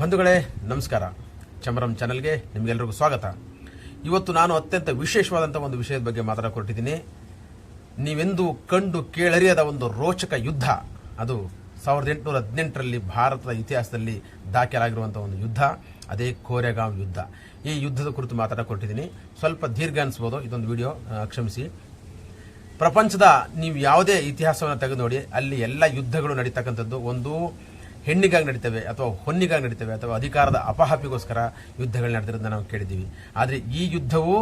ಬಂಧುಗಳೇ, ನಮಸ್ಕಾರ. ಚಮರಂ ಚಾನಲ್ಗೆ ನಿಮಗೆಲ್ಲರಿಗೂ ಸ್ವಾಗತ. ಇವತ್ತು ನಾನು ಅತ್ಯಂತ ವಿಶೇಷವಾದಂಥ ಒಂದು ವಿಷಯದ ಬಗ್ಗೆ ಮಾತಾಡಕೊಟ್ಟಿದ್ದೀನಿ. ನೀವೆಂದು ಕಂಡು ಕೇಳರಿಯದ ಒಂದು ರೋಚಕ ಯುದ್ಧ, ಅದು ಸಾವಿರದ ಎಂಟುನೂರ ಹದಿನೆಂಟರಲ್ಲಿ ಭಾರತದ ಇತಿಹಾಸದಲ್ಲಿ ದಾಖಲಾಗಿರುವಂಥ ಒಂದು ಯುದ್ಧ, ಅದೇ ಕೋರೆಗಾಂವ್ ಯುದ್ಧ. ಈ ಯುದ್ಧದ ಕುರಿತು ಮಾತಾಡಕೊಟ್ಟಿದ್ದೀನಿ. ಸ್ವಲ್ಪ ದೀರ್ಘ ಅನಿಸ್ಬೋದು ಇದೊಂದು ವಿಡಿಯೋ ಕ್ಷಮಿಸಿ. ಪ್ರಪಂಚದ ನೀವು ಯಾವುದೇ ಇತಿಹಾಸವನ್ನು ತೆಗೆದು ನೋಡಿ, ಅಲ್ಲಿ ಎಲ್ಲ ಯುದ್ಧಗಳು ನಡೀತಕ್ಕಂಥದ್ದು ಒಂದು ಹೆಣ್ಣಿಗಾಗಿ ನಡೀತವೆ ಅಥವಾ ಹೊನ್ನಿಗಾಗಿ ನಡೀತವೆ ಅಥವಾ ಅಧಿಕಾರದ ಅಪಹಾಪಿಗೋಸ್ಕರ ಯುದ್ಧಗಳು ನಡೆದಿರೋದನ್ನ ನಾವು ಕೇಳಿದ್ದೀವಿ. ಆದರೆ ಈ ಯುದ್ಧವು,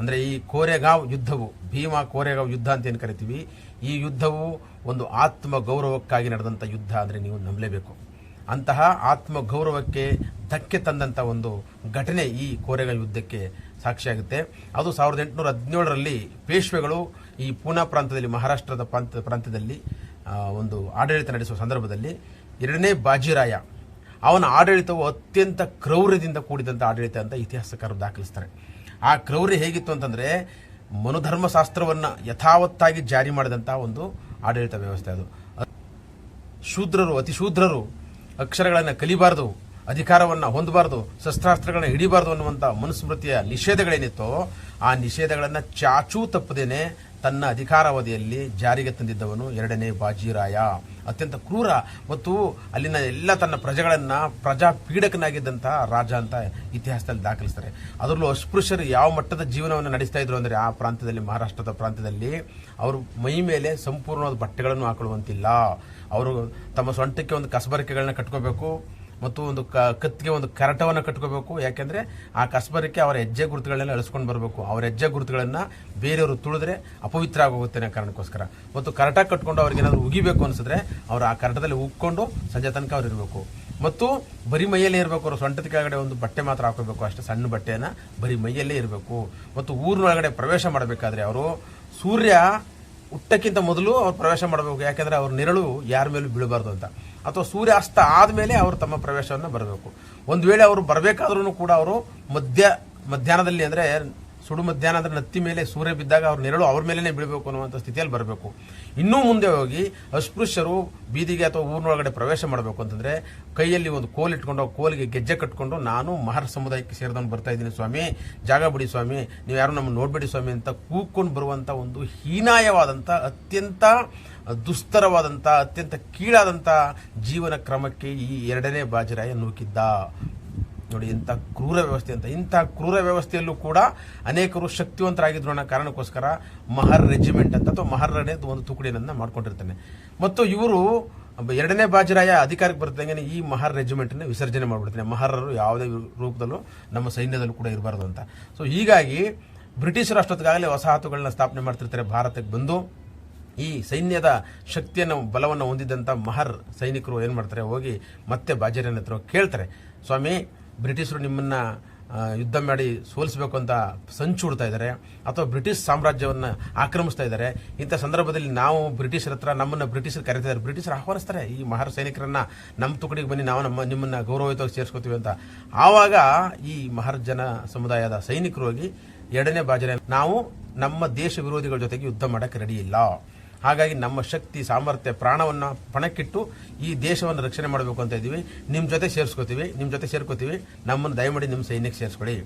ಅಂದರೆ ಈ ಕೋರೆಗಾವ್ ಯುದ್ಧವು, ಭೀಮಾ ಕೋರೆಗಾವ್ ಯುದ್ಧ ಅಂತ ಏನು ಕರಿತೀವಿ, ಈ ಯುದ್ಧವು ಒಂದು ಆತ್ಮ ಗೌರವಕ್ಕಾಗಿ ನಡೆದಂಥ ಯುದ್ಧ ಅಂದರೆ ನೀವು ನಂಬಲೇಬೇಕು. ಅಂತಹ ಆತ್ಮ ಗೌರವಕ್ಕೆ ಧಕ್ಕೆ ತಂದಂಥ ಒಂದು ಘಟನೆ ಈ ಕೋರೆಗಳ ಯುದ್ಧಕ್ಕೆ ಸಾಕ್ಷಿಯಾಗುತ್ತೆ ಅದು ಸಾವಿರದ ಎಂಟುನೂರ ಹದಿನೇಳರಲ್ಲಿ ಪೇಶ್ವೆಗಳು ಈ ಪೂನಾ ಪ್ರಾಂತದಲ್ಲಿ ಮಹಾರಾಷ್ಟ್ರದ ಪ್ರಾಂತ ಪ್ರಾಂತ್ಯದಲ್ಲಿ ಒಂದು ಆಡಳಿತ ನಡೆಸುವ ಸಂದರ್ಭದಲ್ಲಿ ಎರಡನೇ ಬಾಜಿರಾಯ. ಅವನ ಆಡಳಿತವು ಅತ್ಯಂತ ಕ್ರೌರ್ಯದಿಂದ ಕೂಡಿದಂಥ ಆಡಳಿತ ಅಂತ ಇತಿಹಾಸಕಾರರು ದಾಖಲಿಸ್ತಾರೆ. ಆ ಕ್ರೌರ್ಯ ಹೇಗಿತ್ತು ಅಂತಂದರೆ, ಮನುಧರ್ಮಶಾಸ್ತ್ರವನ್ನು ಯಥಾವತ್ತಾಗಿ ಜಾರಿ ಮಾಡಿದಂಥ ಒಂದು ಆಡಳಿತ ವ್ಯವಸ್ಥೆ ಅದು. ಶೂದ್ರರು, ಅತಿ ಶೂದ್ರರು ಅಕ್ಷರಗಳನ್ನು ಕಲಿಬಾರದು, ಅಧಿಕಾರವನ್ನು ಹೊಂದಬಾರದು, ಶಸ್ತ್ರಾಸ್ತ್ರಗಳನ್ನ ಹಿಡಿಬಾರದು ಅನ್ನುವಂಥ ಮನುಸ್ಮೃತಿಯ ನಿಷೇಧಗಳೇನಿತ್ತೋ, ಆ ನಿಷೇಧಗಳನ್ನು ಚಾಚೂ ತಪ್ಪದೇನೆ ತನ್ನ ಅಧಿಕಾರಾವಧಿಯಲ್ಲಿ ಜಾರಿಗೆ ತಂದಿದ್ದವನು ಎರಡನೇ ಬಾಜಿರಾಯ. ಅತ್ಯಂತ ಕ್ರೂರ ಮತ್ತು ಅಲ್ಲಿನ ಎಲ್ಲ ತನ್ನ ಪ್ರಜೆಗಳನ್ನು ಪ್ರಜಾ ಪೀಡಕನಾಗಿದ್ದಂಥ ರಾಜ ಅಂತ ಇತಿಹಾಸದಲ್ಲಿ ದಾಖಲಿಸ್ತಾರೆ. ಅದರಲ್ಲೂ ಅಸ್ಪೃಶ್ಯರು ಯಾವ ಮಟ್ಟದ ಜೀವನವನ್ನು ನಡೆಸ್ತಾ ಇದ್ರು ಅಂದರೆ ಆ ಪ್ರಾಂತ್ಯದಲ್ಲಿ, ಮಹಾರಾಷ್ಟ್ರದ ಪ್ರಾಂತ್ಯದಲ್ಲಿ ಅವರು ಮೈ ಮೇಲೆ ಸಂಪೂರ್ಣವಾದ ಬಟ್ಟೆಗಳನ್ನು ಹಾಕೊಳ್ಳುವಂತಿಲ್ಲ. ಅವರು ತಮ್ಮ ಸೊಂಟಕ್ಕೆ ಒಂದು ಕಸಬರಿಕೆಗಳನ್ನ ಕಟ್ಕೋಬೇಕು. ಮತ್ತು ಒಂದು ಕತ್ತಿಗೆ ಒಂದು ಕರಟವನ್ನು ಕಟ್ಕೋಬೇಕು. ಯಾಕೆಂದ್ರೆ ಆ ಕಸ್ಬರಕ್ಕೆ ಅವರ ಹೆಜ್ಜೆ ಗುರುತುಗಳನ್ನೆಲ್ಲ ಅಳಿಸ್ಕೊಂಡು ಬರಬೇಕು. ಅವರ ಹೆಜ್ಜೆ ಗುರುತುಗಳನ್ನು ಬೇರೆಯವರು ತುಳಿದ್ರೆ ಅಪವಿತ್ರ ಆಗೋಗುತ್ತೆ ಕಾರಣಕ್ಕೋಸ್ಕರ. ಮತ್ತು ಕರಟ ಕಟ್ಕೊಂಡು ಅವ್ರಿಗೆ ಏನಾದ್ರು ಉಗಿಬೇಕು ಅನ್ಸಿದ್ರೆ ಅವರು ಆ ಕರಟದಲ್ಲಿ ಉಕ್ಕೊಂಡು ಸಂಜೆ ತನಕ ಅವ್ರು ಇರಬೇಕು. ಮತ್ತು ಬರೀ ಮೈಯಲ್ಲೇ ಇರಬೇಕು. ಅವರು ಸೊಂಟದ ಕೆಳಗಡೆ ಒಂದು ಬಟ್ಟೆ ಮಾತ್ರ ಹಾಕೋಬೇಕು ಅಷ್ಟೇ ಸಣ್ಣ ಬಟ್ಟೆಯನ್ನು ಬರೀ ಮೈಯಲ್ಲೇ ಇರಬೇಕು. ಮತ್ತು ಊರಿನೊಳಗಡೆ ಪ್ರವೇಶ ಮಾಡಬೇಕಾದ್ರೆ ಅವರು ಸೂರ್ಯ ಹುಟ್ಟಕ್ಕಿಂತ ಮೊದಲು ಅವ್ರು ಪ್ರವೇಶ ಮಾಡಬೇಕು. ಯಾಕೆಂದರೆ ಅವ್ರ ನೆರಳು ಯಾರ ಮೇಲೂ ಬೀಳಬಾರ್ದು ಅಂತ. ಅಥವಾ ಸೂರ್ಯಾಸ್ತ ಆದಮೇಲೆ ಅವರು ತಮ್ಮ ಪ್ರವೇಶವನ್ನು ಬರಬೇಕು. ಒಂದು ವೇಳೆ ಅವರು ಬರಬೇಕಾದ್ರೂ ಕೂಡ ಅವರು ಮಧ್ಯ ಮಧ್ಯಾಹ್ನದಲ್ಲಿ ಅಂದ್ರೆ ಸುಡು ಮಧ್ಯಾಹ್ನ ಅಂದರೆ ನತ್ತಿ ಮೇಲೆ ಸೂರ್ಯ ಬಿದ್ದಾಗ ಅವ್ರ ನೆರಳು ಅವ್ರ ಮೇಲೇನೆ ಬೀಳಬೇಕು ಅನ್ನುವಂಥ ಸ್ಥಿತಿಯಲ್ಲಿ ಬರಬೇಕು. ಇನ್ನೂ ಮುಂದೆ ಹೋಗಿ ಅಸ್ಪೃಶ್ಯರು ಬೀದಿಗೆ ಅಥವಾ ಊರಿನೊಳಗಡೆ ಪ್ರವೇಶ ಮಾಡಬೇಕು ಅಂತಂದ್ರೆ ಕೈಯಲ್ಲಿ ಒಂದು ಕೋಲ್ ಇಟ್ಕೊಂಡು ಕೋಲಿಗೆ ಗೆಜ್ಜೆ ಕಟ್ಕೊಂಡು, ನಾನು ಮಹರ್ ಸಮುದಾಯಕ್ಕೆ ಸೇರಿದವನು ಬರ್ತಾ ಇದ್ದೀನಿ ಸ್ವಾಮಿ, ಜಾಗ ಬಿಡಿ ಸ್ವಾಮಿ, ನೀವು ಯಾರು ನಮ್ಮನ್ನು ನೋಡ್ಬೇಡಿ ಸ್ವಾಮಿ ಅಂತ ಕೂಗ್ಕೊಂಡು ಬರುವಂತ ಒಂದು ಹೀನಾಯವಾದಂಥ ಅತ್ಯಂತ ದುಸ್ತರವಾದಂಥ ಅತ್ಯಂತ ಕೀಳಾದಂಥ ಜೀವನ ಕ್ರಮಕ್ಕೆ ಈ ಎರಡನೇ ಬಾಜರಾಯ ನೂಕಿದ್ದ. ನೋಡಿ, ಇಂಥ ಕ್ರೂರ ವ್ಯವಸ್ಥೆ ಅಂತ. ಇಂಥ ಕ್ರೂರ ವ್ಯವಸ್ಥೆಯಲ್ಲೂ ಕೂಡ ಅನೇಕರು ಶಕ್ತಿವಂತರಾಗಿದ್ರು ಅನ್ನೋ ಕಾರಣಕ್ಕೋಸ್ಕರ ಮಹರ್ ರೆಜಿಮೆಂಟ್ ಅಂತ ಅಥವಾ ಮಹರ್ ಒಂದು ತುಕಡಿಯನ್ನ ಮಾಡ್ಕೊಂಡಿರ್ತಾನೆ. ಮತ್ತು ಇವರು ಎರಡನೇ ಬಾಜಿರಾಯ ಅಧಿಕಾರಕ್ಕೆ ಬರ್ತಂಗೆ ಈ ಮಹರ್ ರೆಜಿಮೆಂಟ್ನ ವಿಸರ್ಜನೆ ಮಾಡಿಬಿಡ್ತಾನೆ. ಮಹರರು ಯಾವುದೇ ರೂಪದಲ್ಲೂ ನಮ್ಮ ಸೈನ್ಯದಲ್ಲೂ ಕೂಡ ಇರಬಾರ್ದು ಅಂತ. ಸೊ ಹೀಗಾಗಿ ಬ್ರಿಟಿಷ್ ರಾಷ್ಟ್ರದಾಗಲೇ ವಸಾಹತುಗಳನ್ನ ಸ್ಥಾಪನೆ ಮಾಡ್ತಿರ್ತಾರೆ. ಭಾರತಕ್ಕೆ ಬಂದು ಈ ಸೈನ್ಯದ ಶಕ್ತಿಯನ್ನು, ಬಲವನ್ನು ಹೊಂದಿದ್ದಂಥ ಮಹರ್ ಸೈನಿಕರು ಏನು ಮಾಡ್ತಾರೆ? ಹೋಗಿ ಮತ್ತೆ ಬಾಜರಿಯನ್ನ ಹತ್ರ ಕೇಳ್ತಾರೆ. ಸ್ವಾಮಿ ಬ್ರಿಟಿಷರು ನಿಮ್ಮನ್ನ ಯುದ್ಧ ಮಾಡಿ ಸೋಲಿಸಬೇಕು ಅಂತ ಸಂಚು ಹುಡ್ತಾ ಇದ್ದಾರೆ, ಅಥವಾ ಬ್ರಿಟಿಷ್ ಸಾಮ್ರಾಜ್ಯವನ್ನು ಆಕ್ರಮಿಸ್ತಾ ಇದ್ದಾರೆ. ಇಂಥ ಸಂದರ್ಭದಲ್ಲಿ ನಾವು ಬ್ರಿಟಿಷರ ಹತ್ರ ನಮ್ಮನ್ನ ಬ್ರಿಟಿಷರು ಕರೀತಿದ್ದಾರೆ ಬ್ರಿಟಿಷರು ಆಹ್ವಾನಿಸ್ತಾರೆ, ಈ ಮಹಾರ ಸೈನಿಕರನ್ನ ನಮ್ಮ ತುಕಡಿಗೆ ಬನ್ನಿ, ನಾವು ನಮ್ಮ, ನಿಮ್ಮನ್ನ ಗೌರವಯುತವಾಗಿ ಸೇರಿಸ್ಕೋತೀವಿ ಅಂತ. ಆವಾಗ ಈ ಮಹಾರ್ ಜನ ಸಮುದಾಯದ ಸೈನಿಕರು ಹೋಗಿ ಎರಡನೇ ಬಾಜನೆ, ನಾವು ನಮ್ಮ ದೇಶ ವಿರೋಧಿಗಳ ಜೊತೆಗೆ ಯುದ್ಧ ಮಾಡಕ್ಕೆ ರೆಡಿ ಇಲ್ಲ. ಹಾಗಾಗಿ ನಮ್ಮ ಶಕ್ತಿ, ಸಾಮರ್ಥ್ಯ, ಪ್ರಾಣವನ್ನ ಪಣಕ್ಕಿಟ್ಟು ಈ ದೇಶವನ್ನು ರಕ್ಷಣೆ ಮಾಡಬೇಕು ಅಂತ ಇದ್ದೀವಿ. ನಿಮ್ಮ ಜೊತೆ ಸೇರಿಸ್ಕೋತೀವಿ ನಿಮ್ಮ ಜೊತೆ ಸೇರ್ಕೋತೀವಿ. ನಮ್ಮನ್ನು ದಯಮಾಡಿ ನಿಮ್ಮ ಸೈನ್ಯಕ್ಕೆ ಸೇರಿಸ್ಕೊಳ್ಳಿ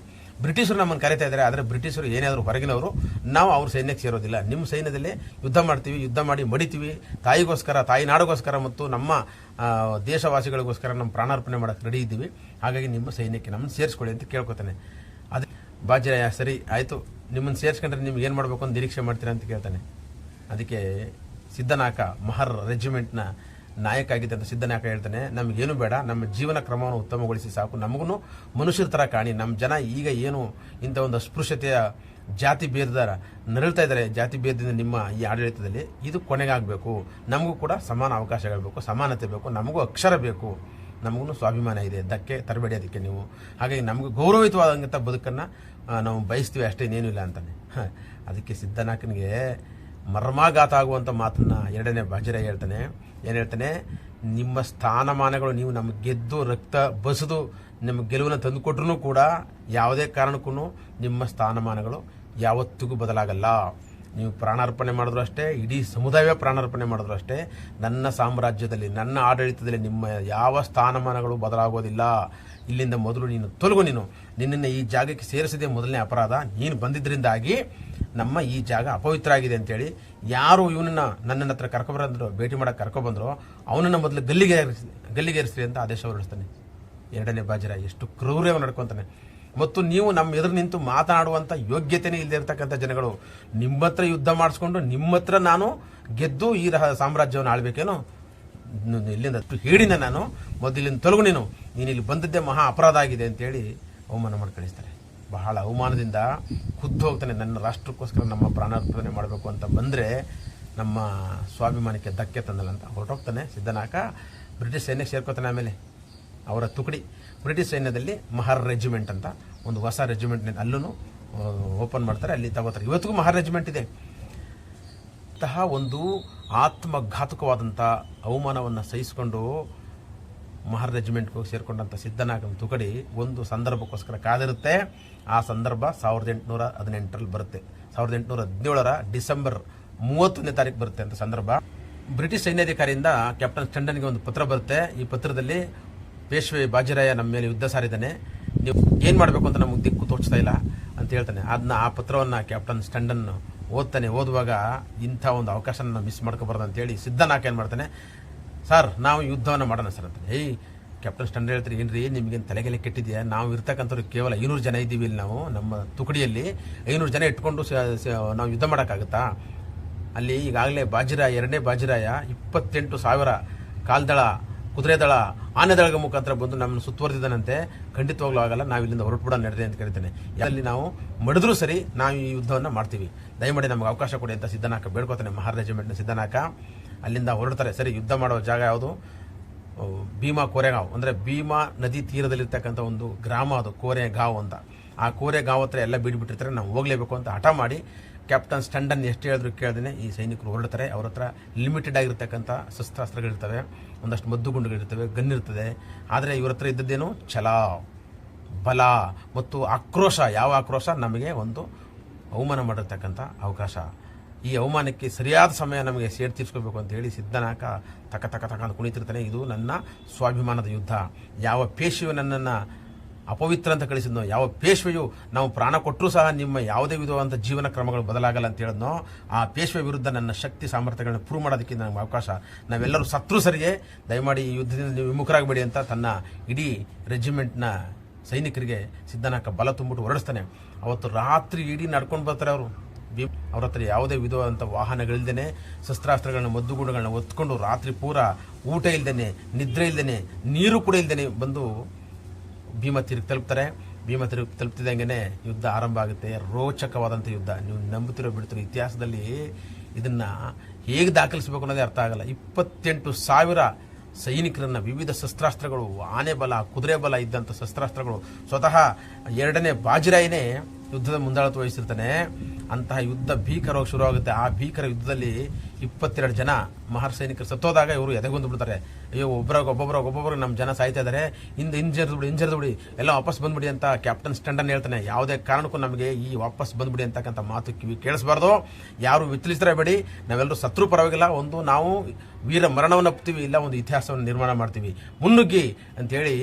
ಬ್ರಿಟಿಷರು ನಮ್ಮನ್ನು ಕರೀತಾ ಇದ್ದಾರೆ, ಆದರೆ ಬ್ರಿಟಿಷರು ಏನಾದರೂ ಹೊರಗಿನವರು, ನಾವು ಅವ್ರ ಸೈನ್ಯಕ್ಕೆ ಸೇರೋದಿಲ್ಲ. ನಿಮ್ಮ ಸೈನ್ಯದಲ್ಲೇ ಯುದ್ಧ ಮಾಡ್ತೀವಿ, ಯುದ್ಧ ಮಾಡಿ ಮಡಿತೀವಿ. ತಾಯಿಗೋಸ್ಕರ, ತಾಯಿ ನಾಡಿಗೋಸ್ಕರ ಮತ್ತು ನಮ್ಮ ದೇಶವಾಸಿಗಳಿಗೋಸ್ಕರ ನಮ್ಮ ಪ್ರಾಣಾರ್ಪಣೆ ಮಾಡಕ್ಕೆ ರೆಡಿ ಇದ್ದೀವಿ. ಹಾಗಾಗಿ ನಿಮ್ಮ ಸೈನ್ಯಕ್ಕೆ ನಮ್ಮನ್ನು ಸೇರಿಸ್ಕೊಳ್ಳಿ ಅಂತ ಕೇಳ್ಕೊತಾನೆ. ಅದೇ ಬಾಜ್ರಾಯ ಸರಿ, ಆಯಿತು. ನಿಮ್ಮನ್ನು ಸೇರಿಸ್ಕೊಂಡ್ರೆ ನಿಮ್ಗೆ ಏನು ಮಾಡಬೇಕು ಅಂತ ನಿರೀಕ್ಷೆ ಮಾಡ್ತೀರಾ ಅಂತ ಕೇಳ್ತಾನೆ. ಅದಕ್ಕೆ ಸಿದ್ಧನಾಕ ಮಹರ್ ರೆಜಿಮೆಂಟ್ನ ನಾಯಕ ಆಗಿದೆ ಅಂತ ಸಿದ್ಧನಾಯಕ ಹೇಳ್ತಾನೆ, ನಮಗೇನು ಬೇಡ, ನಮ್ಮ ಜೀವನ ಕ್ರಮವನ್ನು ಉತ್ತಮಗೊಳಿಸಿ ಸಾಕು. ನಮಗೂ ಮನುಷ್ಯರ ಥರ ಕಾಣಿ. ನಮ್ಮ ಜನ ಈಗ ಏನು ಇಂಥ ಒಂದು ಅಸ್ಪೃಶ್ಯತೆಯ ಜಾತಿ ಭೇದದ ನರಳ್ತಾ ಇದ್ದಾರೆ. ಜಾತಿ ಭೇದದಿಂದ ನಿಮ್ಮ ಈ ಆಡಳಿತದಲ್ಲಿ ಇದು ಕೊನೆಗಾಗಬೇಕು. ನಮಗೂ ಕೂಡ ಸಮಾನ ಅವಕಾಶಗಳು ಬೇಕು, ಸಮಾನತೆ ಬೇಕು, ನಮಗೂ ಅಕ್ಷರ ಬೇಕು. ನಮಗೂ ಸ್ವಾಭಿಮಾನ ಇದೆ. ಧಕ್ಕೆ ತರಬೇಡಿ ಅದಕ್ಕೆ ನೀವು. ಹಾಗಾಗಿ ನಮಗೆ ಗೌರವಯುತವಾದಂಥ ಬದುಕನ್ನು ನಾವು ಬಯಸ್ತೀವಿ ಅಷ್ಟೇ, ಇನ್ನೇನು ಇಲ್ಲ ಅಂತಾನೆ. ಅದಕ್ಕೆ ಸಿದ್ದನಾಕನಿಗೆ ಮರ್ಮಾಘಾತ ಆಗುವಂಥ ಮಾತನ್ನ ಎರಡನೇ ಬಾಜಿರ ಹೇಳ್ತಾನೆ. ಏನು ಹೇಳ್ತಾನೆ? ನಿಮ್ಮ ಸ್ಥಾನಮಾನಗಳು ನೀವು ನಮಗೆ ಗೆದ್ದು ರಕ್ತ ಬಸಿದು ನಿಮ್ಮ ಗೆಲುವನ್ನು ತಂದುಕೊಟ್ರೂ ಕೂಡ ಯಾವುದೇ ಕಾರಣಕ್ಕೂ ನಿಮ್ಮ ಸ್ಥಾನಮಾನಗಳು ಯಾವತ್ತಿಗೂ ಬದಲಾಗಲ್ಲ. ನೀವು ಪ್ರಾಣಾರ್ಪಣೆ ಮಾಡಿದ್ರು ಅಷ್ಟೇ, ಇಡೀ ಸಮುದಾಯವೇ ಪ್ರಾಣಾರ್ಪಣೆ ಮಾಡಿದ್ರು ಅಷ್ಟೇ, ನನ್ನ ಸಾಮ್ರಾಜ್ಯದಲ್ಲಿ, ನನ್ನ ಆಡಳಿತದಲ್ಲಿ ನಿಮ್ಮ ಯಾವ ಸ್ಥಾನಮಾನಗಳು ಬದಲಾಗೋದಿಲ್ಲ. ಇಲ್ಲಿಂದ ಮೊದಲು ನೀನು, ತೊಲಗು ನೀನು. ನಿನ್ನನ್ನು ಈ ಜಾಗಕ್ಕೆ ಸೇರಿಸಿದೆ ಮೊದಲನೇ ಅಪರಾಧ. ನೀನು ಬಂದಿದ್ದರಿಂದಾಗಿ ನಮ್ಮ ಈ ಜಾಗ ಅಪವಿತ್ರ ಆಗಿದೆ ಅಂತೇಳಿ ಯಾರು ಇವನನ್ನ ನನ್ನನ್ನ ಹತ್ರ ಕರ್ಕೊಬರಂದ್ರು ಭೇಟಿ ಮಾಡಕ್ಕೆ ಕರ್ಕೊಬಂದ್ರು ಅವನನ್ನು ಮೊದಲು ಗಲ್ಲಿಗೆ ಗಲ್ಲಿಗೇರಿಸ್ರಿ ಅಂತ ಆದೇಶ ಹೊರಡಿಸ್ತಾನೆ. ಎರಡನೇ ಬಾಜರ, ಎಷ್ಟು ಕ್ರೂರವ ನಡ್ಕೊಂತಾನೆ ಮತ್ತು ನೀವು ನಮ್ಮ ಎದುರು ನಿಂತು ಮಾತನಾಡುವಂಥ ಯೋಗ್ಯತೆನೇ ಇಲ್ಲದೆ ಇರತಕ್ಕಂಥ ಜನಗಳು ನಿಮ್ಮ ಹತ್ರ ಯುದ್ಧ ಮಾಡಿಸ್ಕೊಂಡು ನಿಮ್ಮ ಹತ್ರ ನಾನು ಗೆದ್ದು ಈ ರಹ ಸಾಮ್ರಾಜ್ಯವನ್ನು ಆಳ್ಬೇಕೇನೋ? ಇಲ್ಲಿಂದ ಹೇಳಿನ ನಾನು ಮೊದಲಿಂದ ತೊಲಗು ನೀನು. ನೀನು ಇಲ್ಲಿ ಬಂದದ್ದೇ ಮಹಾ ಅಪರಾಧ ಆಗಿದೆ ಅಂತೇಳಿ ಅವಮಾನ ಮಾಡಿ ಕಳಿಸ್ತಾರೆ. ಬಹಳ ಅವಮಾನದಿಂದ ಖುದ್ದು ಹೋಗ್ತಾನೆ ನನ್ನ ರಾಷ್ಟ್ರಕ್ಕೋಸ್ಕರ ನಮ್ಮ ಪ್ರಾಣಾರ್ಪಣೆ ಮಾಡಬೇಕು ಅಂತ ಬಂದರೆ ನಮ್ಮ ಸ್ವಾಭಿಮಾನಕ್ಕೆ ಧಕ್ಕೆ ತಂದಲ್ಲ ಅಂತ ಹೊರಟೋಗ್ತಾನೆ ಸಿದ್ಧನಾಕ ಬ್ರಿಟಿಷ್ ಸೈನ್ಯಕ್ಕೆ ಸೇರ್ಕೋತಾನೆ ಆಮೇಲೆ. ಅವರ ತುಕಡಿ. ಬ್ರಿಟಿಷ್ ಸೈನ್ಯದಲ್ಲಿ ಮಹಾರ್ ರೆಜಿಮೆಂಟ್ ಅಂತ ಒಂದು ಹೊಸ ರೆಜಿಮೆಂಟ್ ಅಲ್ಲೂ ಓಪನ್ ಮಾಡ್ತಾರೆ. ಅಲ್ಲಿ ತಗೋತಾರೆ. ಇವತ್ತಿಗೂ ಮಹಾರ್ ರೆಜಿಮೆಂಟ್ ಇದೆ. ಇಂತಹ ಒಂದು ಆತ್ಮಘಾತುಕವಾದಂಥ ಅವಮಾನವನ್ನು ಸಹಿಸಿಕೊಂಡು ಮಹಾರ್ ರೆಜಿಮೆಂಟ್ಗೆ ಹೋಗಿ ಸೇರಿಕೊಂಡಂಥ ಸಿದ್ಧನಾಗ ತುಕಡಿ ಒಂದು ಸಂದರ್ಭಕ್ಕೋಸ್ಕರ ಕಾದಿರುತ್ತೆ. ಆ ಸಂದರ್ಭ ಸಾವಿರದ ಎಂಟುನೂರ ಹದಿನೆಂಟರಲ್ಲಿ ಬರುತ್ತೆ. ಸಾವಿರದ ಎಂಟುನೂರ ಹದಿನೇಳರ ಡಿಸೆಂಬರ್ ಮೂವತ್ತೊಂದನೇ ತಾರೀಕು ಬರುತ್ತೆ ಅಂತ ಸಂದರ್ಭ. ಬ್ರಿಟಿಷ್ ಸೈನ್ಯಾಧಿಕಾರಿಯಿಂದ ಕ್ಯಾಪ್ಟನ್ ಸ್ಟಂಡನ್ಗೆ ಒಂದು ಪತ್ರ ಬರುತ್ತೆ. ಈ ಪತ್ರದಲ್ಲಿ ಪೇಶ್ವೆ ಬಾಜಿರಾಯ ನಮ್ಮ ಮೇಲೆ ಯುದ್ಧ ಸಾರಿದ್ದಾನೆ. ನೀವು ಏನು ಮಾಡಬೇಕು ಅಂತ ನಮಗೆ ದಿಕ್ಕು ತೋಚ್ತಾ ಇಲ್ಲ ಅಂತ ಹೇಳ್ತಾನೆ. ಅದನ್ನ ಆ ಪತ್ರವನ್ನು ಕ್ಯಾಪ್ಟನ್ ಸ್ಟಂಡನ್ ಓದ್ತಾನೆ. ಓದುವಾಗ ಇಂಥ ಒಂದು ಅವಕಾಶನ ಮಿಸ್ ಮಾಡ್ಕೋಬಾರ್ದು ಅಂತೇಳಿ ಸಿದ್ಧನಾಕ ಏನು ಮಾಡ್ತಾನೆ, ಸರ್, ನಾವು ಯುದ್ಧವನ್ನು ಮಾಡೋಣ ಸರ್ ಅಂತ ಏಯ್, ಕ್ಯಾಪ್ಟನ್ ಸ್ಟಂಡ್ ಹೇಳ್ತೀರಿ, ಏನ್ರಿ ನಿಮಗೇನು ತಲೆಗೆಲೆ ಕೆಟ್ಟಿದೆಯಾ? ನಾವು ಇರ್ತಕ್ಕಂಥವ್ರು ಕೇವಲ ಐನೂರು ಜನ ಇದ್ದೀವಿ ಇಲ್ಲಿ ನಾವು, ನಮ್ಮ ತುಕಡಿಯಲ್ಲಿ ಐನೂರು ಜನ ಇಟ್ಕೊಂಡು ನಾವು ಯುದ್ಧ ಮಾಡೋಕ್ಕಾಗತ್ತಾ? ಅಲ್ಲಿ ಈಗಾಗಲೇ ಬಾಜಿರಾಯ, ಎರಡನೇ ಬಾಜಿರಾಯ, ಇಪ್ಪತ್ತೆಂಟು ಸಾವಿರ ಕಾಲ್ದಳ ಕುದುರೆ ದಳ ಆನೆ ದಳಗ ಮುಖಾಂತರ ಬಂದು ನಮ್ಮನ್ನು ಸುತ್ತುವರೆದಿದ್ದಾನಂತೆ. ಖಂಡಿತವಾಗ್ಲೂ ಆಗಲ್ಲ, ನಾವು ಇಲ್ಲಿಂದ ಹೊರಟುಬಿಡ ನಡೆದೆ ಅಂತ ಕರಿತೇನೆ ಅಲ್ಲಿ ನಾವು ಮಡಿದ್ರೂ ಸರಿ, ನಾವು ಈ ಯುದ್ಧವನ್ನು ಮಾಡ್ತೀವಿ. ದಯಮಾಡಿ ನಮಗೆ ಅವಕಾಶ ಕೊಡಿ ಅಂತ ಸಿದ್ಧನಾಕ ಬೇಡ್ಕೋತಾನೆ. ಮಹಾರ್ ರೆಜಿಮೆಂಟ್ನ ಸಿದ್ಧನಾಕ ಅಲ್ಲಿಂದ ಹೊರಡ್ತಾರೆ. ಸರಿ, ಯುದ್ಧ ಮಾಡೋ ಜಾಗ ಯಾವುದು? ಭೀಮಾ ಕೋರೆಗಾಂವ್. ಅಂದರೆ ಭೀಮಾ ನದಿ ತೀರದಲ್ಲಿರ್ತಕ್ಕಂಥ ಒಂದು ಗ್ರಾಮ ಅದು, ಕೋರೆಗಾವ್ ಅಂತ. ಆ ಕೋರೆಗಾಂವ್ ಹತ್ರ ಎಲ್ಲ ಬಿಡ್ಬಿಟ್ಟಿರ್ತಾರೆ ನಾವು ಹೋಗ್ಲೇಬೇಕು ಅಂತ ಹಠ ಮಾಡಿ ಕ್ಯಾಪ್ಟನ್ ಸ್ಟಂಡನ್ ಎಷ್ಟು ಹೇಳಿದ್ರು ಕೇಳ್ದೇ ಈ ಸೈನಿಕರು ಹೊರಡ್ತಾರೆ. ಅವ್ರ ಹತ್ರ ಲಿಮಿಟೆಡ್ ಆಗಿರ್ತಕ್ಕಂಥ ಶಸ್ತ್ರಾಸ್ತ್ರಗಳಿರ್ತವೆ. ಒಂದಷ್ಟು ಮದ್ದುಗುಂಡುಗಳಿರ್ತವೆ ಗನ್ ಇರ್ತದೆ ಆದರೆ ಇವ್ರ ಹತ್ರ ಇದ್ದದ್ದೇನು? ಛಲ, ಬಲ ಮತ್ತು ಆಕ್ರೋಶ. ಯಾವ ಆಕ್ರೋಶ? ನಮಗೆ ಒಂದು ಅವಮಾನ ಮಾಡಿರ್ತಕ್ಕಂಥ ಅವಕಾಶ. ಈ ಅವಮಾನಕ್ಕೆ ಸರಿಯಾದ ಸಮಯ ನಮಗೆ ಸೇಡ್ ತೀರ್ಸ್ಕೋಬೇಕು ಅಂತ ಹೇಳಿ ಸಿದ್ಧನಾಕ ತಕ ತಕ ತಕ ಅಂತ ಕುಣಿತಿರ್ತಾನೆ. ಇದು ನನ್ನ ಸ್ವಾಭಿಮಾನದ ಯುದ್ಧ. ಯಾವ ಪೇಶಿಯು ನನ್ನನ್ನು ಅಪವಿತ್ರ ಅಂತ ಕಳಿಸಿದ್ನೋ, ಯಾವ ಪೇಶ್ವೆಯು ನಾವು ಪ್ರಾಣ ಕೊಟ್ಟರೂ ಸಹ ನಿಮ್ಮ ಯಾವುದೇ ವಿಧವಾದಂಥ ಜೀವನ ಕ್ರಮಗಳು ಬದಲಾಗಲ್ಲ ಅಂತ ಹೇಳಿದ್ನೋ, ಆ ಪೇಶ್ವೆ ವಿರುದ್ಧ ನನ್ನ ಶಕ್ತಿ ಸಾಮರ್ಥ್ಯಗಳನ್ನು ಪ್ರೂವ್ ಮಾಡೋದಕ್ಕೆ ನನಗೆ ಅವಕಾಶ. ನಾವೆಲ್ಲರೂ ಸತ್ರು ಸರಿಯೇ ದಯಮಾಡಿ ಈ ಯುದ್ಧದಿಂದ ನೀವು ವಿಮುಖರಾಗಬೇಡಿ ಅಂತ ತನ್ನ ಇಡೀ ರೆಜಿಮೆಂಟ್ನ ಸೈನಿಕರಿಗೆ ಸಿದ್ಧನಾಕ ಬಲ ತುಂಬಿಟ್ಟು ಹೊರಡಿಸ್ತಾನೆ. ಅವತ್ತು ರಾತ್ರಿ ಇಡೀ ನಡ್ಕೊಂಡು ಬರ್ತಾರೆ ಅವರು. ಭೀಮ್ ಅವ್ರ ಹತ್ರ ಯಾವುದೇ ವಿಧವಾದಂಥ ವಾಹನಗಳಿಲ್ದೇ ಶಸ್ತ್ರಾಸ್ತ್ರಗಳನ್ನ, ಮದ್ದುಗುಂಡುಗಳನ್ನ ಒತ್ಕೊಂಡು ರಾತ್ರಿ ಪೂರ ಊಟ ಇಲ್ದೇನೆ, ನಿದ್ರೆ ಇಲ್ದೇನೆ, ನೀರು ಕೂಡ ಇಲ್ದೇನೆ ಬಂದು ಭೀಮ ತಿರುಗಿ ತಲುಪ್ತಾರೆ. ಭೀಮ ತಿರುಗಿ ತಲುಪ್ತಿದ್ದಂಗೆ ಯುದ್ಧ ಆರಂಭ ಆಗುತ್ತೆ. ರೋಚಕವಾದಂಥ ಯುದ್ಧ. ನೀವು ನಂಬುತ್ತಿರೋ ಬಿಡ್ತಿರೋ ಇತಿಹಾಸದಲ್ಲಿ ಇದನ್ನ ಹೇಗೆ ದಾಖಲಿಸಬೇಕು ಅನ್ನೋದೇ ಅರ್ಥ ಆಗಲ್ಲ. ಇಪ್ಪತ್ತೆಂಟು ಸಾವಿರ ಸೈನಿಕರನ್ನ ವಿವಿಧ ಶಸ್ತ್ರಾಸ್ತ್ರಗಳು ಆನೆ ಬಲ ಕುದುರೆ ಬಲ ಇದ್ದಂಥ ಶಸ್ತ್ರಾಸ್ತ್ರಗಳು ಸ್ವತಃ ಎರಡನೇ ಬಾಜಿರಾಯನೇ ಯುದ್ಧದ ಮುಂದಾಳತ್ವ ವಹಿಸಿರ್ತಾನೆ. ಅಂತಹ ಯುದ್ಧ ಭೀಕರವಾಗಿ ಶುರುವಾಗುತ್ತೆ. ಆ ಭೀಕರ ಯುದ್ಧದಲ್ಲಿ ಇಪ್ಪತ್ತೆರಡು ಜನ ಮಹಾರ್ ಸೈನಿಕರು ಸತ್ತೋದಾಗ ಇವರು ಎದೆಗೊಂದು ಬಿಡ್ತಾರೆ ಅಯ್ಯೋ, ಒಬ್ಬರಾಗ ಒಬ್ಬೊಬ್ಬರಾಗ ಒಬ್ಬೊಬ್ಬರು ನಮ್ಮ ಜನ ಸಾಯ್ತಾ ಇದ್ದಾರೆ ಹಿಂದೆ ಇಂಜರ್ದು ಬಿಡಿ ಹಿಂಜರಿದು ಬಿಡಿ ಎಲ್ಲ ವಾಪಸ್ ಬಂದ್ಬಿಡಿ ಅಂತ ಕ್ಯಾಪ್ಟನ್ ಸ್ಟಂಡನ್ ಹೇಳ್ತಾನೆ. ಯಾವುದೇ ಕಾರಣಕ್ಕೂ ನಮಗೆ ಈ ವಾಪಸ್ ಬಂದ್ಬಿಡಿ ಅಂತಕ್ಕಂಥ ಮಾತು ಕಿವಿ ಕೇಳಿಸ್ಬಾರ್ದು. ಯಾರು ವಿಚಲಿತರಬೇಡಿ ನಾವೆಲ್ಲರೂ ಸತ್ರು ಪರವಾಗಿಲ್ಲ. ಒಂದು ನಾವು ವೀರ ಮರಣವನ್ನು ಇಲ್ಲ, ಒಂದು ಇತಿಹಾಸವನ್ನು ನಿರ್ಮಾಣ ಮಾಡ್ತೀವಿ. ಮುನ್ನುಗ್ಗಿ ಅಂತೇಳಿ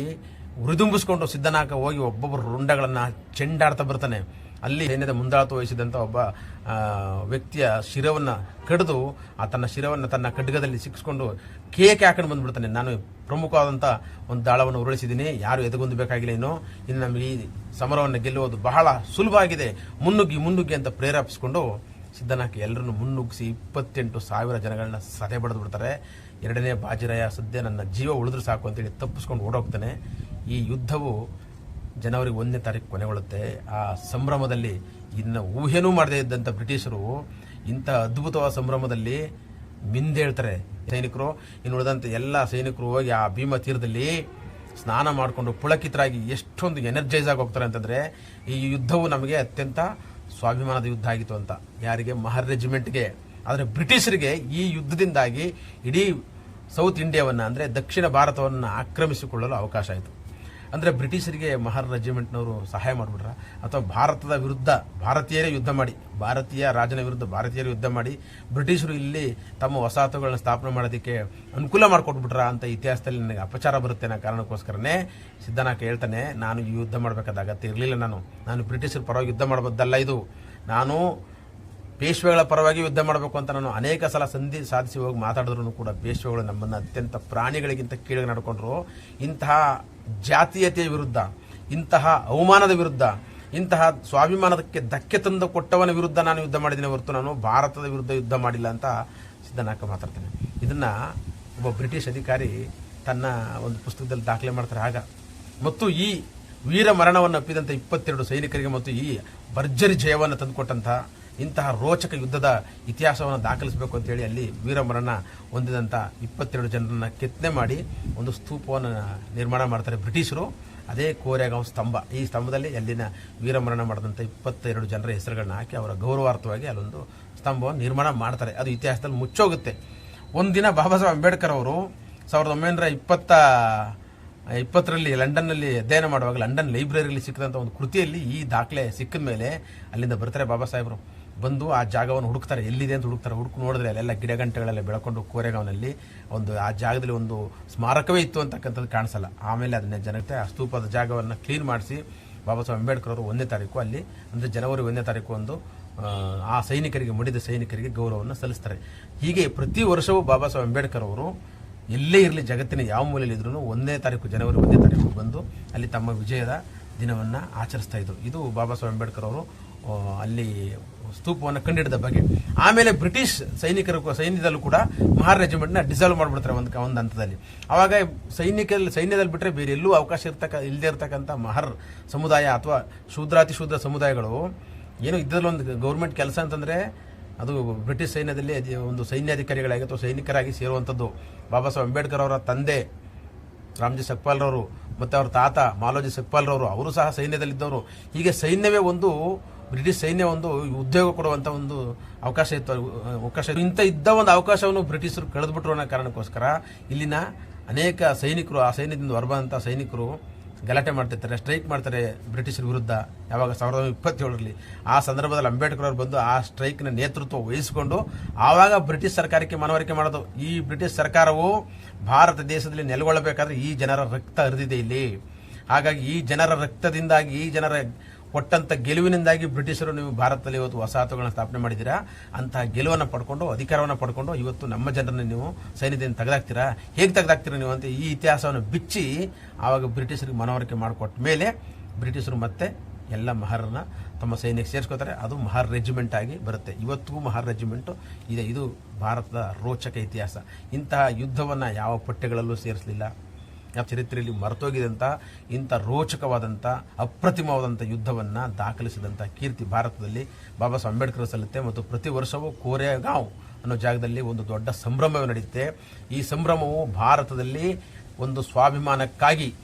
ಉರಿದುಂಬಿಸ್ಕೊಂಡು ಸಿದ್ಧನಾಕ ಹೋಗಿ ಒಬ್ಬೊಬ್ಬರು ರುಂಡಗಳನ್ನು ಚೆಂಡಾಡ್ತಾ ಬರ್ತಾನೆ. ಅಲ್ಲಿ ಸೈನ್ಯದ ಮುಂದಾಳತ್ವ ವಹಿಸಿದಂಥ ಒಬ್ಬ ವ್ಯಕ್ತಿಯ ಶಿರವನ್ನು ಕಡಿದು ಆ ತನ್ನ ಶಿರವನ್ನು ತನ್ನ ಖಡ್ಗದಲ್ಲಿ ಸಿಕ್ಕಿಸ್ಕೊಂಡು ಕೇಕೆ ಹಾಕೊಂಡು ಬಂದುಬಿಡ್ತಾನೆ. ನಾನು ಪ್ರಮುಖವಾದಂಥ ಒಂದು ದಾಳವನ್ನು ಉರುಳಿಸಿದ್ದೀನಿ. ಯಾರು ಎದೆಗೊಂದು ಬೇಕಾಗಿಲ್ಲ ಇನ್ನು ಇನ್ನು ನಮಗೆ ಈ ಸಮರವನ್ನು ಗೆಲ್ಲುವುದು ಬಹಳ ಸುಲಭ ಆಗಿದೆ ಮುನ್ನುಗ್ಗಿ ಮುನ್ನುಗ್ಗಿ ಅಂತ ಪ್ರೇರೇಪಿಸ್ಕೊಂಡು ಸಿದ್ಧನಾಕಿ ಎಲ್ಲರನ್ನು ಮುನ್ನುಗ್ಗಿಸಿ ಇಪ್ಪತ್ತೆಂಟು ಸಾವಿರ ಜನಗಳನ್ನ ಸದೆ ಬಡಿದು ಬಿಡ್ತಾರೆ. ಎರಡನೇ ಬಾಜಿರಾಯ ಸದ್ಯ ನನ್ನ ಜೀವ ಉಳಿದ್ರೆ ಸಾಕು ಅಂತೇಳಿ ತಪ್ಪಿಸ್ಕೊಂಡು ಓಡೋಗ್ತಾನೆ. ಈ ಯುದ್ಧವು ಜನವರಿ ಒಂದನೇ ತಾರೀಕು ಕೊನೆಗೊಳ್ಳುತ್ತೆ. ಆ ಸಂಭ್ರಮದಲ್ಲಿ ಇನ್ನು ಊಹೆನೂ ಮಾಡದೇ ಇದ್ದಂಥ ಬ್ರಿಟಿಷರು ಇಂಥ ಅದ್ಭುತವಾದ ಸಂಭ್ರಮದಲ್ಲಿ ಮಿಂದೇಳ್ತಾರೆ. ಸೈನಿಕರು, ಇನ್ನು ಉಳಿದಂಥ ಎಲ್ಲ ಸೈನಿಕರು ಹೋಗಿ ಆ ಭೀಮ ತೀರದಲ್ಲಿ ಸ್ನಾನ ಮಾಡಿಕೊಂಡು ಪುಳಕಿತರಾಗಿ ಎಷ್ಟೊಂದು ಎನರ್ಜೈಸ್ ಆಗಿ ಹೋಗ್ತಾರೆ ಅಂತಂದ್ರೆ ಈ ಯುದ್ಧವು ನಮಗೆ ಅತ್ಯಂತ ಸ್ವಾಭಿಮಾನದ ಯುದ್ಧ ಆಗಿತ್ತು ಅಂತ. ಯಾರಿಗೆ? ಮಹರ್ ರೆಜಿಮೆಂಟ್ಗೆ. ಆದರೆ ಬ್ರಿಟಿಷರಿಗೆ ಈ ಯುದ್ಧದಿಂದಾಗಿ ಇಡೀ ಸೌತ್ ಇಂಡಿಯಾವನ್ನು ಅಂದರೆ ದಕ್ಷಿಣ ಭಾರತವನ್ನು ಆಕ್ರಮಿಸಿಕೊಳ್ಳಲು ಅವಕಾಶ ಆಯಿತು. ಅಂದರೆ ಬ್ರಿಟಿಷರಿಗೆ ಮಹಾರ್ ರೆಜಿಮೆಂಟ್ನವರು ಸಹಾಯ ಮಾಡಿಬಿಟ್ರ. ಅಥವಾ ಭಾರತದ ವಿರುದ್ಧ ಭಾರತೀಯರೇ ಯುದ್ಧ ಮಾಡಿ, ಭಾರತೀಯ ರಾಜನ ವಿರುದ್ಧ ಭಾರತೀಯರು ಯುದ್ಧ ಮಾಡಿ, ಬ್ರಿಟಿಷರು ಇಲ್ಲಿ ತಮ್ಮ ವಸಾಹತುಗಳನ್ನ ಸ್ಥಾಪನೆ ಮಾಡೋದಕ್ಕೆ ಅನುಕೂಲ ಮಾಡಿಕೊಟ್ಬಿಟ್ರ ಅಂತ ಇತಿಹಾಸದಲ್ಲಿ ನನಗೆ ಅಪಚಾರ ಬರುತ್ತೆ ಅನ್ನೋ ಕಾರಣಕ್ಕೋಸ್ಕರನೇ ಸಿದ್ದನಾಕ ಹೇಳ್ತಾನೆ, ನಾನು ಈ ಯುದ್ಧ ಮಾಡಬೇಕಾದ ಅಗತ್ಯ ಇರಲಿಲ್ಲ ನಾನು. ನಾನು ಬ್ರಿಟಿಷರ ಪರವಾಗಿ ಯುದ್ಧ ಮಾಡಬಹುದಲ್ಲ ಇದು. ನಾನು ಪೇಶ್ವೆಗಳ ಪರವಾಗಿ ಯುದ್ಧ ಮಾಡಬೇಕು ಅಂತ ನಾನು ಅನೇಕ ಸಲ ಸಂಧಿ ಸಾಧಿಸಿ ಹೋಗಿ ಮಾತಾಡಿದ್ರು ಕೂಡ ಪೇಶ್ವೆಗಳು ನಮ್ಮನ್ನು ಅತ್ಯಂತ ಪ್ರಾಣಿಗಳಿಗಿಂತ ಕೀಳಾಗಿ ನಡ್ಕೊಂಡ್ರು. ಇಂತಹ ಜಾತೀಯತೆಯ ವಿರುದ್ಧ, ಇಂತಹ ಅವಮಾನದ ವಿರುದ್ಧ, ಇಂತಹ ಸ್ವಾಭಿಮಾನಕ್ಕೆ ಧಕ್ಕೆ ತಂದು ಕೊಟ್ಟವನ ವಿರುದ್ಧ ನಾನು ಯುದ್ಧ ಮಾಡಿದ್ದೇನೆ ಹೊರತು ನಾನು ಭಾರತದ ವಿರುದ್ಧ ಯುದ್ಧ ಮಾಡಿಲ್ಲ ಅಂತ ಸಿದ್ದನಾಕ ಮಾತಾಡ್ತೇನೆ. ಇದನ್ನು ಒಬ್ಬ ಬ್ರಿಟಿಷ್ ಅಧಿಕಾರಿ ತನ್ನ ಒಂದು ಪುಸ್ತಕದಲ್ಲಿ ದಾಖಲೆ ಮಾಡ್ತಾರೆ ಆಗ. ಮತ್ತು ಈ ವೀರ ಮರಣವನ್ನು ಅಪ್ಪಿದಂಥ ಇಪ್ಪತ್ತೆರಡು ಸೈನಿಕರಿಗೆ ಮತ್ತು ಈ ಭರ್ಜರಿ ಜಯವನ್ನು ತಂದುಕೊಟ್ಟಂತಹ ಇಂತಹ ರೋಚಕ ಯುದ್ಧದ ಇತಿಹಾಸವನ್ನು ದಾಖಲಿಸಬೇಕು ಅಂತೇಳಿ ಅಲ್ಲಿ ವೀರಮರಣ ಹೊಂದಿದಂಥ ಇಪ್ಪತ್ತೆರಡು ಜನರನ್ನ ಕೆತ್ತನೆ ಮಾಡಿ ಒಂದು ಸ್ತೂಪವನ್ನು ನಿರ್ಮಾಣ ಮಾಡ್ತಾರೆ ಬ್ರಿಟಿಷರು. ಅದೇ ಕೋರೆಗಾಂವ್ ಸ್ತಂಭ. ಈ ಸ್ತಂಭದಲ್ಲಿ ಅಲ್ಲಿನ ವೀರಮರಣ ಮಾಡಿದಂಥ ಇಪ್ಪತ್ತೆರಡು ಜನರ ಹೆಸರುಗಳನ್ನ ಹಾಕಿ ಅವರ ಗೌರವಾರ್ಥವಾಗಿ ಅಲ್ಲೊಂದು ಸ್ತಂಭವನ್ನು ನಿರ್ಮಾಣ ಮಾಡ್ತಾರೆ. ಅದು ಇತಿಹಾಸದಲ್ಲಿ ಮುಚ್ಚೋಗುತ್ತೆ. ಒಂದಿನ ಬಾಬಾ ಸಾಹೇಬ್ ಅಂಬೇಡ್ಕರ್ ಅವರು ಸಾವಿರದ ಒಂಬೈನೂರ ಇಪ್ಪತ್ತ, ಇಪ್ಪತ್ತರಲ್ಲಿ ಲಂಡನ್ನಲ್ಲಿ ಅಧ್ಯಯನ ಮಾಡುವಾಗ ಲಂಡನ್ ಲೈಬ್ರರಿಯಲ್ಲಿ ಸಿಕ್ಕಿದಂಥ ಒಂದು ಕೃತಿಯಲ್ಲಿ ಈ ದಾಖಲೆ ಸಿಕ್ಕಿದ ಮೇಲೆ ಅಲ್ಲಿಂದ ಬರ್ತಾರೆ ಬಾಬಾ ಸಾಹೇಬರು ಬಂದು ಆ ಜಾಗವನ್ನು ಹುಡುಕ್ತಾರೆ. ಎಲ್ಲಿದೆ ಅಂತ ಹುಡುಕ್ತಾರೆ. ಹುಡುಕು ನೋಡಿದ್ರೆ ಅಲ್ಲೆಲ್ಲ ಗಿಡಗಂಟೆಗಳೆಲ್ಲ ಬೆಳ್ಕೊಂಡು ಕೋರೆಗಾವ್ನಲ್ಲಿ ಒಂದು ಆ ಜಾಗದಲ್ಲಿ ಒಂದು ಸ್ಮಾರಕವೇ ಇತ್ತು ಅಂತಕ್ಕಂಥದ್ದು ಕಾಣಿಸಲ್ಲ. ಆಮೇಲೆ ಅದನ್ನ ಜನತೆ ಆ ಸ್ತೂಪದ ಜಾಗವನ್ನು ಕ್ಲೀನ್ ಮಾಡಿಸಿ ಬಾಬಾ ಸಾಹೇಬ್ ಅಂಬೇಡ್ಕರ್ ಅವರು ಒಂದನೇ ತಾರೀಕು ಅಲ್ಲಿ ಅಂದರೆ ಜನವರಿ ಒಂದನೇ ತಾರೀಕು ಒಂದು ಆ, ಸೈನಿಕರಿಗೆ ಮಡಿದ ಸೈನಿಕರಿಗೆ ಗೌರವವನ್ನು ಸಲ್ಲಿಸ್ತಾರೆ. ಹೀಗೆ ಪ್ರತಿ ವರ್ಷವೂ ಬಾಬಾ ಸಾಹೇಬ್ ಅಂಬೇಡ್ಕರ್ ಅವರು ಎಲ್ಲೇ ಇರಲಿ ಜಗತ್ತಿನ ಯಾವ ಮೂಲೆಯಲ್ಲಿ ಇದ್ರೂ ಒಂದನೇ ತಾರೀಕು ಜನವರಿ ಒಂದನೇ ತಾರೀಕು ಬಂದು ಅಲ್ಲಿ ತಮ್ಮ ವಿಜಯದ ದಿನವನ್ನು ಆಚರಿಸ್ತಾ ಇದ್ರು. ಇದು ಬಾಬಾ ಸಾಹೇಬ್ ಅಂಬೇಡ್ಕರ್ ಅವರು ಅಲ್ಲಿ ಸ್ತೂಪವನ್ನು ಕಂಡಿಡಿದ ಬಗ್ಗೆ. ಆಮೇಲೆ ಬ್ರಿಟಿಷ್ ಸೈನಿಕರು ಸೈನ್ಯದಲ್ಲೂ ಕೂಡ ಮಹಾರ್ ರೆಜಿಮೆಂಟ್ನ ಡಿಸಾಲ್ವ್ ಮಾಡಿಬಿಡ್ತಾರೆ ಒಂದು ಒಂದು ಹಂತದಲ್ಲಿ. ಅವಾಗ ಸೈನಿಕಲ್ಲಿ ಸೈನ್ಯದಲ್ಲಿ ಬಿಟ್ಟರೆ ಬೇರೆ ಎಲ್ಲೂ ಅವಕಾಶ ಇರ್ತಕ್ಕ ಇಲ್ಲದೆ ಇರ್ತಕ್ಕಂಥ ಮಹರ್ ಸಮುದಾಯ ಅಥವಾ ಶೂದ್ರಾತಿ ಶೂದ್ರ ಸಮುದಾಯಗಳು ಏನು ಇದ್ರಲ್ಲಿ ಒಂದು ಗೌರ್ಮೆಂಟ್ ಕೆಲಸ ಅಂತಂದ್ರೆ ಅದು ಬ್ರಿಟಿಷ್ ಸೈನ್ಯದಲ್ಲಿ ಒಂದು ಸೈನ್ಯಾಧಿಕಾರಿಗಳಾಗಿ ಅಥವಾ ಸೈನಿಕರಾಗಿ ಸೇರುವಂಥದ್ದು. ಬಾಬಾ ಸಾಹೇಬ್ ಅಂಬೇಡ್ಕರ್ ಅವರ ತಂದೆ ರಾಮ್ಜಿ ಸಕ್ಪಾಲ್ರವರು, ಮತ್ತೆ ಅವ್ರ ತಾತ ಮಾಲೋಜಿ ಸಕ್ಪಾಲ್ರವರು, ಅವರು ಸಹ ಸೈನ್ಯದಲ್ಲಿದ್ದವರು. ಹೀಗೆ ಸೈನ್ಯವೇ ಒಂದು ಬ್ರಿಟಿಷ್ ಸೈನ್ಯ ಒಂದು ಉದ್ಯೋಗ ಕೊಡುವಂತ ಒಂದು ಅವಕಾಶ ಇತ್ತು. ಅವಕಾಶ. ಇಂಥ ಇದ್ದ ಒಂದು ಅವಕಾಶವನ್ನು ಬ್ರಿಟಿಷರು ಕಳೆದುಬಿಟ್ರು ಅನ್ನೋ ಕಾರಣಕ್ಕೋಸ್ಕರ ಇಲ್ಲಿನ ಅನೇಕ ಸೈನಿಕರು, ಆ ಸೈನ್ಯದಿಂದ ಹೊರಬಂದಂಥ ಸೈನಿಕರು ಗಲಾಟೆ ಮಾಡ್ತಿರ್ತಾರೆ, ಸ್ಟ್ರೈಕ್ ಮಾಡ್ತಾರೆ ಬ್ರಿಟಿಷರ ವಿರುದ್ಧ. ಯಾವಾಗ ಸಾವಿರದ ಇಪ್ಪತ್ತೇಳರಲ್ಲಿ ಆ ಸಂದರ್ಭದಲ್ಲಿ ಅಂಬೇಡ್ಕರ್ ಅವರು ಬಂದು ಆ ಸ್ಟ್ರೈಕ್ನ ನೇತೃತ್ವ ವಹಿಸಿಕೊಂಡು ಆವಾಗ ಬ್ರಿಟಿಷ್ ಸರ್ಕಾರಕ್ಕೆ ಮನವರಿಕೆ ಮಾಡೋದು ಈ ಬ್ರಿಟಿಷ್ ಸರ್ಕಾರವು ಭಾರತ ದೇಶದಲ್ಲಿ ನೆಲೆಗೊಳ್ಳಬೇಕಾದ್ರೆ ಈ ಜನರ ರಕ್ತ ಹರಿದಿದೆ ಇಲ್ಲಿ. ಹಾಗಾಗಿ ಈ ಜನರ ರಕ್ತದಿಂದಾಗಿ, ಈ ಜನರ ಕೊಟ್ಟಂತ ಗೆಲುವಿನಿಂದಾಗಿ ಬ್ರಿಟಿಷರು ನೀವು ಭಾರತದಲ್ಲಿ ಇವತ್ತು ವಸಾಹತುಗಳನ್ನ ಸ್ಥಾಪನೆ ಮಾಡಿದ್ದೀರಾ? ಅಂತಹ ಗೆಲುವನ್ನು ಪಡ್ಕೊಂಡು, ಅಧಿಕಾರವನ್ನು ಪಡ್ಕೊಂಡು ಇವತ್ತು ನಮ್ಮ ಜನರನ್ನ ನೀವು ಸೈನ್ಯದಿಂದ ತೆಗೆದಾಕ್ತೀರಾ? ಹೇಗೆ ತೆಗೆದಾಕ್ತೀರಾ ನೀವು ಅಂತ ಈ ಇತಿಹಾಸವನ್ನು ಬಿಚ್ಚಿ ಆವಾಗ ಬ್ರಿಟಿಷರಿಗೆ ಮನವರಿಕೆ ಮಾಡಿಕೊಟ್ಟ ಮೇಲೆ ಬ್ರಿಟಿಷರು ಮತ್ತೆ ಎಲ್ಲ ಮಹಾರನ್ನ ತಮ್ಮ ಸೈನ್ಯಕ್ಕೆ ಸೇರಿಸ್ಕೋತಾರೆ. ಅದು ಮಹಾರ್ ರೆಜಿಮೆಂಟ್ ಆಗಿ ಬರುತ್ತೆ. ಇವತ್ತಿಗೂ ಮಹಾರ್ ರೆಜಿಮೆಂಟ್ ಇದೆ. ಇದು ಭಾರತದ ರೋಚಕ ಇತಿಹಾಸ. ಇಂತಹ ಯುದ್ಧವನ್ನು ಯಾವ ಪಠ್ಯಗಳಲ್ಲೂ ಸೇರಿಸಲಿಲ್ಲ. ಯಾವ ಚರಿತ್ರೆಯಲ್ಲಿ ಮರೆತೋಗಿದಂಥ ಇಂಥ ರೋಚಕವಾದಂಥ ಅಪ್ರತಿಮವಾದಂಥ ಯುದ್ಧವನ್ನ ದಾಖಲಿಸಿದಂಥ ಕೀರ್ತಿ ಭಾರತದಲ್ಲಿ ಬಾಬಾ ಸಾಹೇಬ್ ಅಂಬೇಡ್ಕರ್ ಸಲ್ಲುತ್ತೆ ಮತ್ತು ಪ್ರತಿ ವರ್ಷವೂ ಕೋರೆಗಾಂವ್ ಅನ್ನೋ ಜಾಗದಲ್ಲಿ ಒಂದು ದೊಡ್ಡ ಸಂಭ್ರಮ ನಡೆಯುತ್ತೆ. ಈ ಸಂಭ್ರಮವು ಭಾರತದಲ್ಲಿ ಒಂದು ಸ್ವಾಭಿಮಾನಕ್ಕಾಗಿ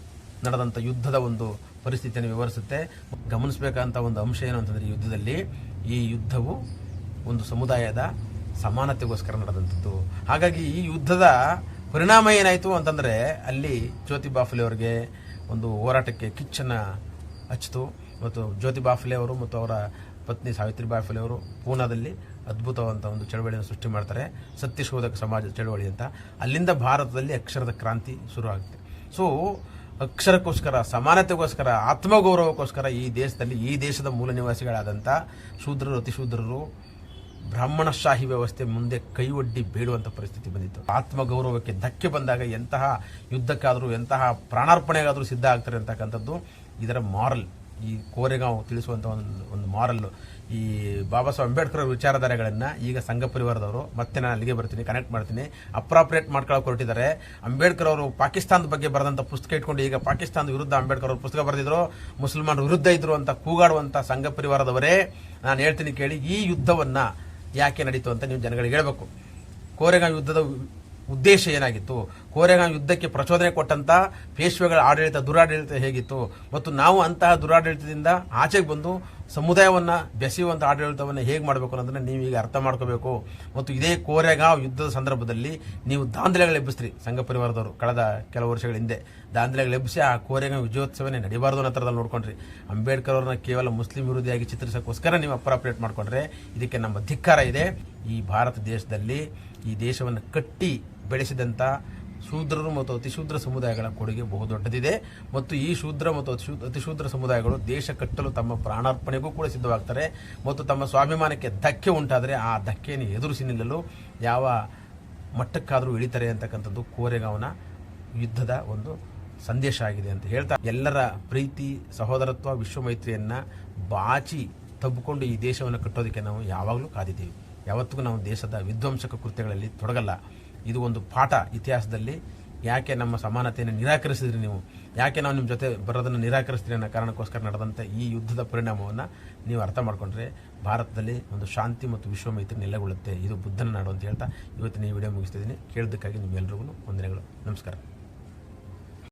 ನಡೆದಂಥ ಯುದ್ಧದ ಒಂದು ಪರಿಸ್ಥಿತಿಯನ್ನು ವಿವರಿಸುತ್ತೆ. ಗಮನಿಸಬೇಕಂತ ಒಂದು ಅಂಶ ಏನು ಅಂತಂದರೆ ಯುದ್ಧದಲ್ಲಿ ಈ ಯುದ್ಧವು ಒಂದು ಸಮುದಾಯದ ಸಮಾನತೆಗೋಸ್ಕರ ನಡೆದಂಥದ್ದು. ಹಾಗಾಗಿ ಈ ಯುದ್ಧದ ಪರಿಣಾಮ ಏನಾಯಿತು ಅಂತಂದರೆ ಅಲ್ಲಿ ಜ್ಯೋತಿ ಬಾಫುಲೆ ಅವರಿಗೆ ಒಂದು ಹೋರಾಟಕ್ಕೆ ಕಿಚ್ಚನ್ನು ಹಚ್ಚಿತು. ಮತ್ತು ಜ್ಯೋತಿ ಬಾಫಲೆ ಅವರು ಮತ್ತು ಅವರ ಪತ್ನಿ ಸಾವಿತ್ರಿ ಬಾಫುಲೆ ಅವರು ಪೂನಾದಲ್ಲಿ ಅದ್ಭುತವಂತ ಒಂದು ಚಳವಳಿಯನ್ನು ಸೃಷ್ಟಿ ಮಾಡ್ತಾರೆ. ಸತ್ಯಶೋಧಕ ಸಮಾಜ ಚಳವಳಿ ಅಂತ. ಅಲ್ಲಿಂದ ಭಾರತದಲ್ಲಿ ಅಕ್ಷರದ ಕ್ರಾಂತಿ ಶುರು ಆಗುತ್ತೆ. ಸೊ ಅಕ್ಷರಕ್ಕೋಸ್ಕರ, ಸಮಾನತೆಗೋಸ್ಕರ, ಆತ್ಮಗೌರವಕ್ಕೋಸ್ಕರ ಈ ದೇಶದಲ್ಲಿ, ಈ ದೇಶದ ಮೂಲ ನಿವಾಸಿಗಳಾದಂಥ ಶೂದ್ರರು, ಅತಿಶೂದ್ರರು ಬ್ರಾಹ್ಮಣಶಾಹಿ ವ್ಯವಸ್ಥೆ ಮುಂದೆ ಕೈ ಒಡ್ಡಿ ಬೇಡುವಂತ ಪರಿಸ್ಥಿತಿ ಬಂದಿತ್ತು. ಆತ್ಮಗೌರವಕ್ಕೆ ಧಕ್ಕೆ ಬಂದಾಗ ಎಂತಹ ಯುದ್ಧಕ್ಕಾದರೂ, ಎಂತಹ ಪ್ರಾಣಾರ್ಪಣೆಗಾದರೂ ಸಿದ್ಧ ಆಗ್ತಾರೆ ಅಂತಕ್ಕಂಥದ್ದು ಇದರ ಮಾರಲ್ ಈ ಕೋರೆಗಾಂವ್ ತಿಳಿಸುವಂತ ಒಂದು ಒಂದು ಮಾರಲ್ ಈ ಬಾಬಾ ಸಾಹೇಬ್ ಅಂಬೇಡ್ಕರ್ ವಿಚಾರಧಾರೆಗಳನ್ನು ಈಗ ಸಂಘ ಪರಿವಾರದವರು, ಮತ್ತೆ ನಾನು ಅಲ್ಲಿಗೆ ಬರ್ತೀನಿ ಕನೆಕ್ಟ್ ಮಾಡ್ತೀನಿ. ಅಪ್ರಾಪ್ರಿಯೇಟ್ ಮಾಡ್ಕೊಳ್ಳೋಕೆ ಹೊರಟಿದ್ದಾರೆ. ಅಂಬೇಡ್ಕರ್ ಅವರು ಪಾಕಿಸ್ತಾನದ ಬಗ್ಗೆ ಬರೆದಂತ ಪುಸ್ತಕ ಇಟ್ಕೊಂಡು ಈಗ ಪಾಕಿಸ್ತಾನದ ವಿರುದ್ಧ ಅಂಬೇಡ್ಕರ್ ಅವರು ಪುಸ್ತಕ ಬರೆದಿದ್ರು, ಮುಸಲ್ಮಾನರ ವಿರುದ್ಧ ಇದ್ರು ಅಂತ ಕೂಗಾಡುವಂಥ ಸಂಘ ಪರಿವಾರದವರೇ, ನಾನು ಹೇಳ್ತೀನಿ ಕೇಳಿ ಈ ಯುದ್ಧವನ್ನ ಯಾಕೆ ನಡೀತು ಅಂತ ನೀವು ಜನಗಳಿಗೆ ಹೇಳಬೇಕು. ಕೋರೆಗಾಂವ್ ಯುದ್ಧದ ಉದ್ದೇಶ ಏನಾಗಿತ್ತು? ಕೋರೆಗಾಂವ್ ಯುದ್ಧಕ್ಕೆ ಪ್ರಚೋದನೆ ಕೊಟ್ಟಂತ ಪೇಶ್ವೆಗಳ ಆಡಳಿತ, ದುರಾಡಳಿತ ಹೇಗಿತ್ತು? ಮತ್ತು ನಾವು ಅಂತಹ ದುರಾಡಳಿತದಿಂದ ಆಚೆಗೆ ಬಂದು ಸಮುದಾಯವನ್ನ ಬೆಸೆಯುವಂಥ ಆಡಳಿತವನ್ನು ಹೇಗೆ ಮಾಡಬೇಕು ಅನ್ನೋದನ್ನು ನೀವು ಈಗ ಅರ್ಥ ಮಾಡ್ಕೋಬೇಕು. ಮತ್ತು ಇದೇ ಕೋರೆಗಾಂವ್ ಯುದ್ಧದ ಸಂದರ್ಭದಲ್ಲಿ ನೀವು ದಾಂಧಲೆಗಳು ಎಬ್ಬಿಸ್ರಿ ಸಂಘ ಪರಿವಾರದವರು. ಕಳೆದ ಕೆಲವು ವರ್ಷಗಳ ಹಿಂದೆ ದಾಂಧಲೆಗಳು ಎಬ್ಬಿಸಿ ಆ ಕೋರೆಗಾಂವ್ ವಿಜಯೋತ್ಸವನೇ ನಡೀಬಾರ್ದು ಅನ್ನೋ ಥರದಲ್ಲಿ ನೋಡ್ಕೊಂಡ್ರಿ. ಅಂಬೇಡ್ಕರ್ ಅವ್ರನ್ನ ಕೇವಲ ಮುಸ್ಲಿಂ ವಿರೋಧಿಯಾಗಿ ಚಿತ್ರಿಸೋಕ್ಕೋಸ್ಕರ ನೀವು ಅಪ್ರಾಪ್ರೇಟ್ ಮಾಡಿಕೊಂಡ್ರೆ ಇದಕ್ಕೆ ನಮ್ಮ ಧಿಕ್ಕಾರ ಇದೆ. ಈ ಭಾರತ ದೇಶದಲ್ಲಿ ಈ ದೇಶವನ್ನು ಕಟ್ಟಿ ಬೆಳೆಸಿದಂಥ ಶೂದ್ರರು ಮತ್ತು ಅತಿಶೂದ್ರ ಸಮುದಾಯಗಳ ಕೊಡುಗೆ ಬಹುದೊಡ್ಡದಿದೆ ಮತ್ತು ಈ ಶೂದ್ರ ಮತ್ತು ಅತಿಶೂ- ಅತಿಶೂದ್ರ ಸಮುದಾಯಗಳು ದೇಶ ಕಟ್ಟಲು ತಮ್ಮ ಪ್ರಾಣಾರ್ಪಣೆಗೂ ಕೂಡ ಸಿದ್ಧವಾಗ್ತಾರೆ. ಮತ್ತು ತಮ್ಮ ಸ್ವಾಭಿಮಾನಕ್ಕೆ ಧಕ್ಕೆ ಉಂಟಾದರೆ ಆ ಧಕ್ಕೆಯನ್ನು ಎದುರಿಸಿ ನಿಲ್ಲಲು ಯಾವ ಮಟ್ಟಕ್ಕಾದರೂ ಇಳಿತಾರೆ ಅಂತಕ್ಕಂಥದ್ದು ಕೋರೆಗಾಂವ್ನ ಯುದ್ಧದ ಒಂದು ಸಂದೇಶ ಆಗಿದೆ ಅಂತ ಹೇಳ್ತಾ. ಎಲ್ಲರ ಪ್ರೀತಿ, ಸಹೋದರತ್ವ, ವಿಶ್ವಮೈತ್ರಿಯನ್ನು ಬಾಚಿ ತಬ್ಬಿಕೊಂಡು ಈ ದೇಶವನ್ನು ಕಟ್ಟೋದಕ್ಕೆ ನಾವು ಯಾವಾಗಲೂ ಕಾದಿದ್ದೀವಿ. ಯಾವತ್ತಿಗೂ ನಾವು ದೇಶದ ವಿಧ್ವಂಸಕ ಕೃತ್ಯಗಳಲ್ಲಿ ತೊಡಗಲ್ಲ. ಇದು ಒಂದು ಪಾಠ ಇತಿಹಾಸದಲ್ಲಿ. ಯಾಕೆ ನಮ್ಮ ಸಮಾನತೆಯನ್ನು ನಿರಾಕರಿಸಿದ್ರಿ ನೀವು? ಯಾಕೆ ನಾವು ನಿಮ್ಮ ಜೊತೆ ಬರೋದನ್ನು ನಿರಾಕರಿಸ್ತೀರಿ ಅನ್ನೋ ಕಾರಣಕ್ಕೋಸ್ಕರ ನಡೆದಂಥ ಈ ಯುದ್ಧದ ಪರಿಣಾಮವನ್ನು ನೀವು ಅರ್ಥ ಮಾಡಿಕೊಂಡ್ರೆ ಭಾರತದಲ್ಲಿ ಒಂದು ಶಾಂತಿ ಮತ್ತು ವಿಶ್ವ ಮೈತ್ರಿ ನೆಲೆಗೊಳ್ಳುತ್ತೆ. ಇದು ಬುದ್ಧನ ನಾಡು ಅಂತ ಹೇಳ್ತಾ ಇವತ್ತಿನ ಈ ವಿಡಿಯೋ ಮುಗಿಸ್ತಿದ್ದೀನಿ ಕೇಳಿದ್ದಕ್ಕಾಗಿ ನಿಮ್ಮೆಲ್ಲರಿಗೂ ವಂದನೆಗಳು ನಮಸ್ಕಾರ.